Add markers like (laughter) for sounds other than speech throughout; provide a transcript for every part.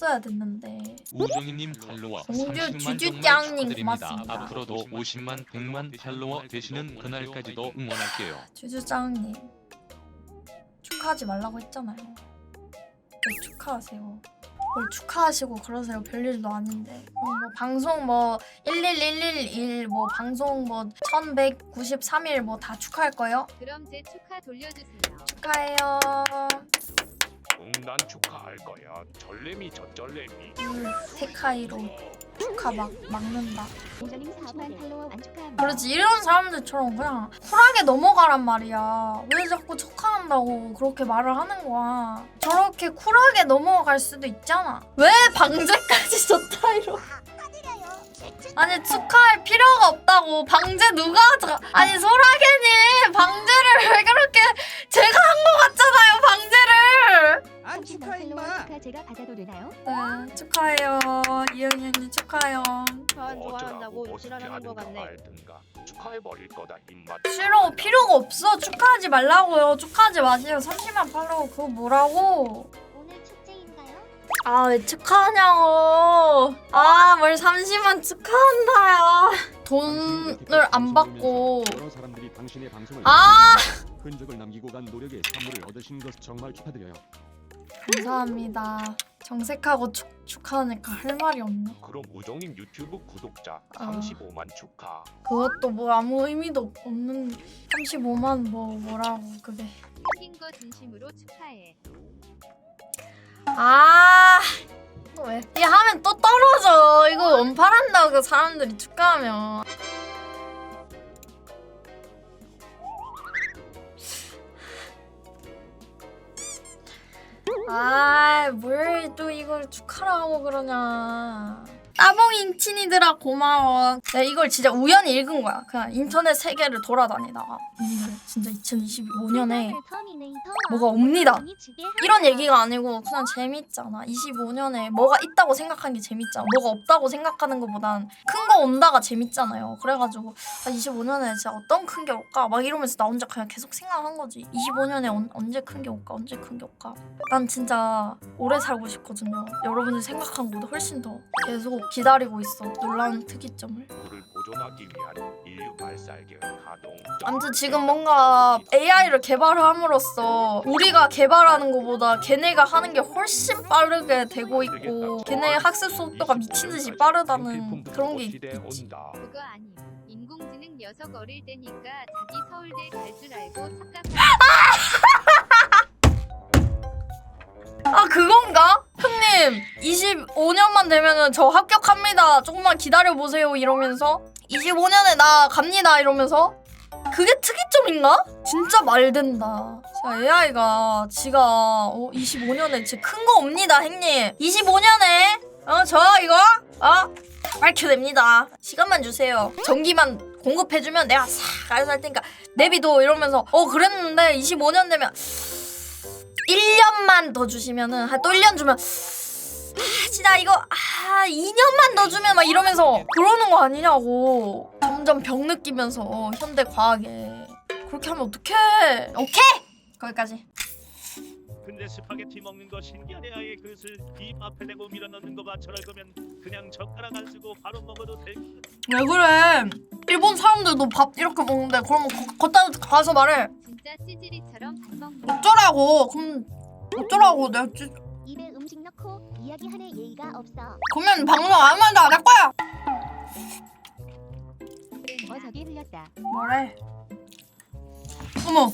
했어야 됐는데 우정희님 팔로워 30만 주주짱님 정말. 고맙습니다. 앞으로도 50만 100만 팔로워 되시는 그날까지도 응원할게요. (laughs) 주주장님 축하하지 말라고 했잖아요. 왜 축하하세요? 뭘 축하하시고 그러세요? 별일도 아닌데. 그럼 뭐 방송 뭐 11111, 뭐 방송 뭐 1193일 뭐 다 축하할 거예요? 그럼 제 축하 돌려주세요. 축하해요. 응, 난 축하할 거야. 절레미 저 절레미. 음, 세카이로 축하 막 막는다. 우정님 40만 팔로워 안 축하합니다. 그렇지 이런 사람들처럼 그냥 쿨하게 넘어가란 말이야. 왜 자꾸 축하한다고 그렇게 말을 하는 거야. 저렇게 쿨하게 넘어갈 수도 있잖아. 왜 방제까지 (laughs) 줬다 이러? 아니 축하할 필요가 없다고 방제 누가 하자 아니 소라게님 방제를 왜 그렇게 제가 한 거 같잖아요 방제를 안 30만 축하 임마. 축하 제가 받아도 되나요? 네 축하해요 이영희 언니 축하해요 저안 좋아한다고 어떻게 지랄하는 거 같네. 축하해 버릴 거다 임마. 싫어 필요가 없어 축하하지 말라고요 축하하지 마세요 30만 팔로우 그거 뭐라고 오늘 축제인가요? 아 왜 축하하냐고 아 뭘 30만 축하한다요 돈을 안 받고 여러 사람들이 당신의 방송을 아 흔적을 남기고 간 노력의 산물을 얻으신 것 정말 축하드려요. 감사합니다 정색하고 축, 축하하니까 할 말이 없네 그럼 우정님 유튜브 구독자 어. 35만 축하. 그것도 뭐 아무 의미도 없는 35만 뭐 뭐라고 그게 생긴 거 진심으로 축하해. 아 왜? 이 하면 또 떨어져 이거 원팔한다고 그 사람들이 축하하면 아뭘 또 이걸 축하라고 그러냐 따봉 인 친이들아 고마워 내가 이걸 진짜 우연히 읽은 거야 그냥 인터넷 세계를 돌아다니다가 이게 진짜 2025년에 뭐가 옵니다. 이런 얘기가 아니고 그냥 재밌잖아. 25년에 뭐가 있다고 생각하는 게 재밌잖아. 뭐가 없다고 생각하는 것보단 큰 거 온다가 재밌잖아요. 그래가지고 아, 25년에 진짜 어떤 큰 게 올까? 막 이러면서 나 혼자 그냥 계속 생각한 거지. 25년에 언, 언제 큰 게 올까? 언제 큰 게 올까? 난 진짜 오래 살고 싶거든요. 여러분들 생각한 것보다 훨씬 더 계속 기다리고 있어. 놀라운 특이점을. 물을 보존하기 위한 인류 발달 계획 가동. 아무튼 지금 뭔가 AI를 개발함으로써 우리가 개발하는 것보다 걔네가 하는 게 훨씬 빠르게 되고 있고 걔네 학습 속도가 미친 듯이 빠르다는 그런 게 있- 있지. 그거 아님. 인공지능 녀석 어릴 때니까 자기 서울대 갈 줄 알고 착각한 (laughs) 아 그건가? 형님 25년만 되면은 저 합격합니다. 조금만 기다려 보세요 이러면서 25년에 나 갑니다 이러면서 그게 특이점인가? 진짜 말 된다. 자 AI가 지가 어, 25년에 제 큰 거 옵니다 형님. 25년에 어 저 이거 어 밝혀냅니다. 시간만 주세요. 전기만 공급해주면 내가 싹 알아서 할 테니까 내비도 이러면서 어 그랬는데 25년 되면 1년만 더 주시면은 한 또 1년 주면 아 진짜 이거 아 2년만 더 주면 막 이러면서 그러는 거 아니냐고. 점점 병 느끼면서 어, 현대 과학에. 그렇게 하면 어떡해? 오케이! 거기까지. 근데 스파게티 먹는 거 신기하네 아예 그릇을 입 앞에 대고 밀어넣는 거 봐. 저럴 거면 그냥 젓가락 안 쓰고 바로 먹어도 될왜 그래? 일본 사람들도 밥 이렇게 먹는데 그러면 거, 걷다 가서 말해. 진짜 찌질이처럼 밥 먹는 어쩌라고? 그럼 어쩌라고? 내가 찌- 이야기하는 예의가 없어. 그러면 방송 아무 말도 안 할 거야 어 저기 흘렸다. 뭐래 어머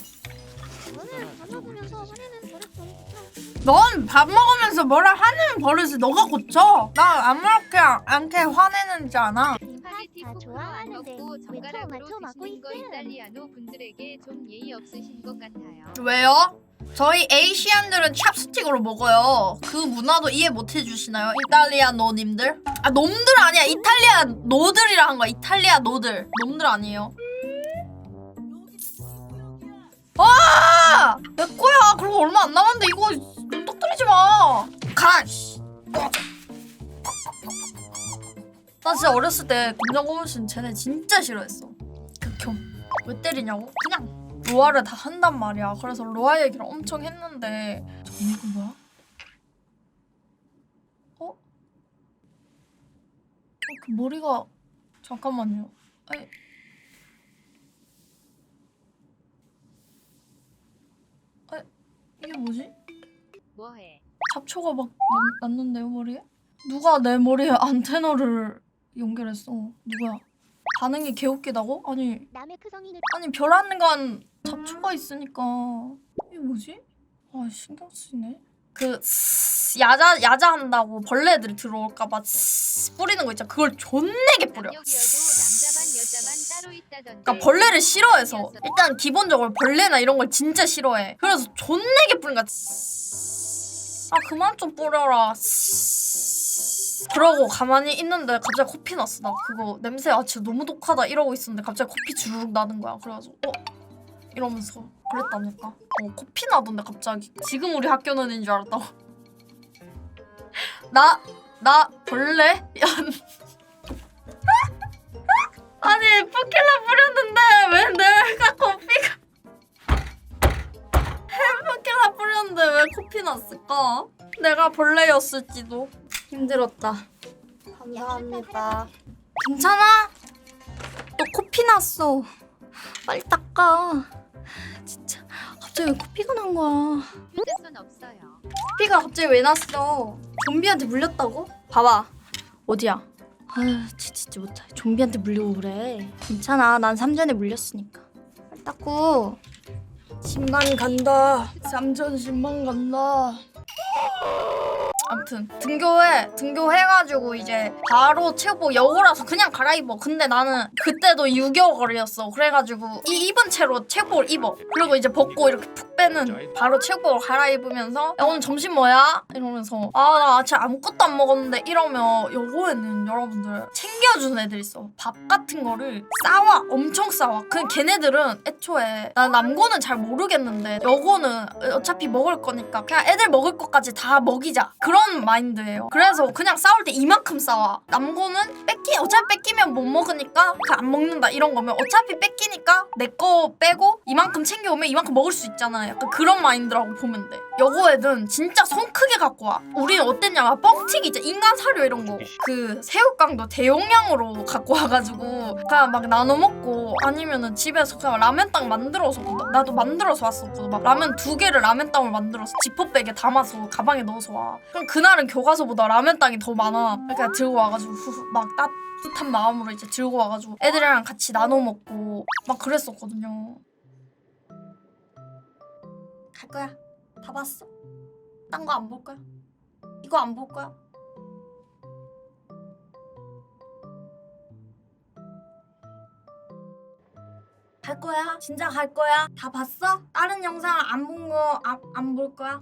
밥 먹으면서 화내는 버릇 좀. 넌밥 먹으면서 뭐라 하는 버릇을 너가 고쳐. 나 아무렇게 않게 화내는지 않아. 스파게티 다 포크로 안 좋아하는데 먹고 왜 젓가락으로 토마토 먹고 드시는 거 있음? 이탈리아노 분들에게 좀 예의 없으신 것 같아요. 왜요? 저희 에이시안들은 찹스틱으로 먹어요. 그 문화도 이해 못 해주시나요? 이탈리아 노님들? 아 놈들 아니야. 이탈리아 노들이라 한 거야. 이탈리아 노들. 놈들 아니에요. 아! 내 거야. 그리고 얼마 안 남았는데 이거 눈독 들이지 마. 가. 씨. 나 진짜 어렸을 때 김정고무신 쟤네 진짜 싫어했어. 극혐. 왜 때리냐고? 그냥 로아를 다 한단 말이야. 그래서 로아 얘기를 엄청 했는데 이거 뭐야? 어? 어, 그 머리가 잠깐만요. 아니. 아, 이게 뭐지? 뭐해? 잡초가 막 났- 났는데요 머리에? 누가 내 머리에 안테나를 연결했어? 누구야? 반응이 개웃기다고? 아니 아니 별안간 잡초가 있으니까 이게 뭐지? 아 신경 쓰이네. 그 쓰- 야자 야자 한다고 벌레들이 들어올까봐 쓰- 뿌리는 거 있잖아. 그걸 존내게 뿌려. 남녀 기여도 남자반 여자반 따로 있다던데. 그러니까 벌레를 싫어해서 일단 기본적으로 벌레나 이런 걸 진짜 싫어해. 그래서 존내게 뿌린가. 아 그만 좀 뿌려라. 그러고 가만히 있는데 갑자기 코피 났어. 나 그거 냄새 아 진짜 너무 독하다 이러고 있었는데 갑자기 코피 주르륵 나는 거야. 그래가지고 어 이러면서 그랬다니까. 어 코피 나던데 갑자기. 지금 우리 학교는 줄 알았다고. (laughs) 나 나 벌레? 야 (laughs) 아니 포킬라 뿌렸는데 왜 내가 코피가 (laughs) 포킬라 뿌렸는데 왜 코피 났을까? 내가 벌레였을지도 힘들었다. 감사합니다. 괜찮아? 너 코피 났어. 빨리 닦아. 진짜 갑자기 왜 코피가 난 거야? 휴대폰 없어요. 코피가 갑자기 왜 났어? 좀비한테 물렸다고? 봐봐. 어디야? 진- 진짜 못해. 좀비한테 물리고 그래. 괜찮아. 난 삼전에 물렸으니까. 빨리 닦고. 10만 간다. 삼전 10만 간다. 아무튼 등교해 등교해가지고 이제 바로 체육복 여고라서 그냥 갈아입어. 근데 나는 그때도 유격거리였어. 그래가지고 이 입은 채로 체육복을 입어. 그리고 이제 벗고 이렇게 푹 빼는 바로 체육복을 갈아입으면서 야 오늘 점심 뭐야? 이러면서 아 나 아침 아무것도 안 먹었는데 이러면 여고에는 여러분들 챙겨주는 애들 있어. 밥 같은 거를 싸와 엄청 싸와. 그 걔네들은 애초에 나 남고는 잘 모르겠는데 여고는 어차피 먹을 거니까 그냥 애들 먹을 것까지 다 먹이자. 그런 마인드예요. 그래서 그냥 싸울 때 이만큼 싸와 남고는 뺏기 어차피 뺏기면 못 먹으니까 그냥 안 먹는다 이런 거면 어차피 뺏기니까 내 거 빼고 이만큼 챙겨오면 이만큼 먹을 수 있잖아 약간 그런 마인드라고 보면 돼. 여고 애들은 진짜 손 크게 갖고 와. 우리는 어땠냐면 뻥튀기 이제 인간 사료 이런 거. 그 새우깡도 대용량으로 갖고 와가지고 그냥 막 나눠 먹고 아니면은 집에서 그냥 라면땅 만들어서 나- 나도 만들어서 왔었거든. 막 라면 두 개를 라면땅을 만들어서 지퍼백에 담아서 가방에 넣어서 와. 그럼 그날은 교과서보다 라면 땅이 더 많아 그러니까 들고 와가지고 후후 막 따뜻한 마음으로 이제 들고 와가지고 애들이랑 같이 나눠 먹고 막 그랬었거든요 갈 거야 다 봤어? 딴 거 안 볼 거야? 이거 안 볼 거야? 갈 거야? 진짜 갈 거야? 다 봤어? 다른 영상 안 본 거 안 안 볼 거야?